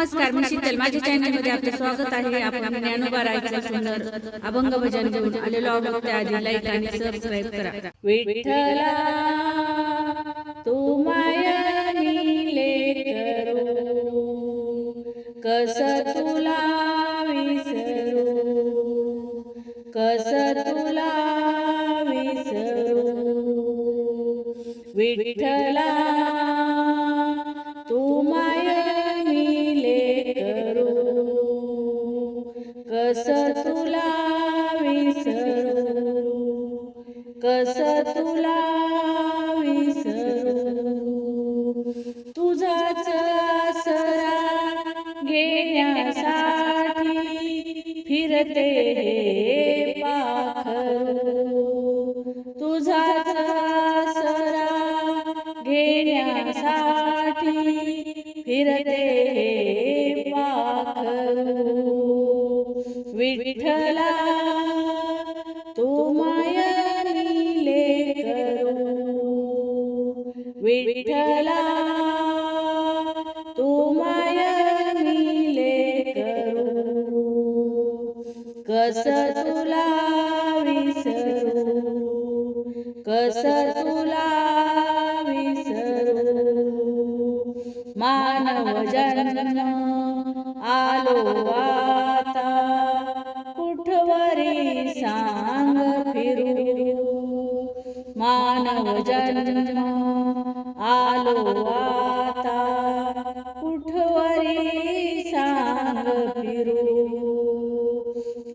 नमस्कार मी शीतल. माझ्या चॅनलमध्ये आपलं स्वागत आहे. आपण ज्ञानोबा रायचं सुंदर. अभंग भजन घेऊन आलेलो आहोत. त्याआधी लाईक आणि सबस्क्राईब करा. विठ्ठला तू मायनीले करू. कस तुला विसरू? कस तुला विसरू? विठ्ठला कस तुला विसरू? कस तुला विसरू? तुझाच आसरा घेण्यासाठी फिरते हे पाखरू. तुझाच आसरा घेण्यासाठी फिरते विठला तू मायनीले करो. विठला तू मायनीले करो. कस तुला विसरू? कस तुला विसरू? मानव जन्म आलो आता. मानव जन्म आलो आता कुठवरी सांग फिरू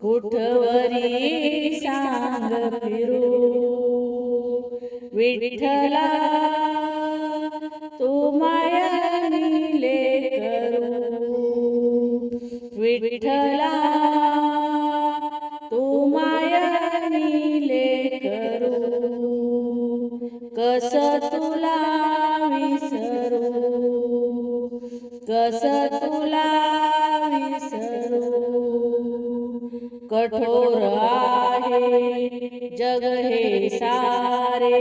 कुठवरी सांग फिरू विठ्ठला तू मायनीले करू विठ्ठला कस तुला विसरू? कस तुला विसरू? कठोर आहे जग हे सारे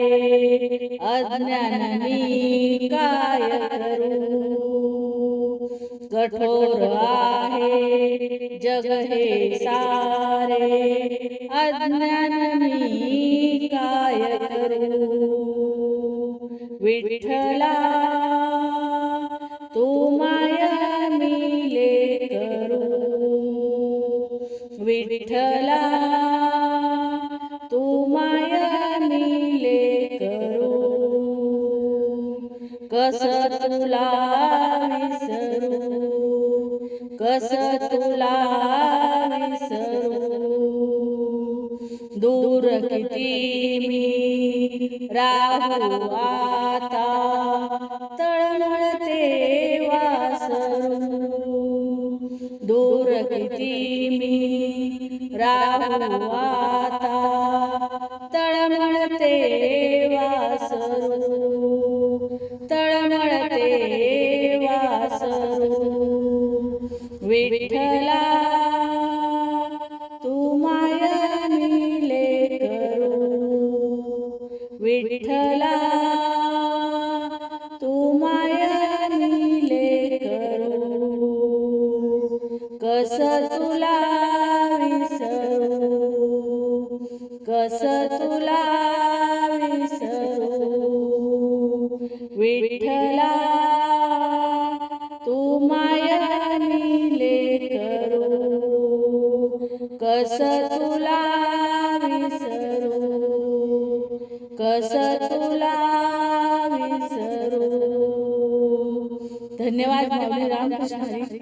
अज्ञान मी काय करू? कठोर आहे जग हे सारे अज्ञान विठ्ठला तू माया मिले करू. विठ्ठला तू माया मिले करू. कस तुला विसरू? कस तुला विसरू? दूर किती मी राहू आता. तळमळते वासरू. दूर किती मी राहू आता. तळमळते वासरू. तळमळते वासरू. विठ्ठल विठ्ठला तू मायनीले करू कस तुला विसरू? कस तुला कस तुला विसरू? धन्यवाद रामकृष्ण हरी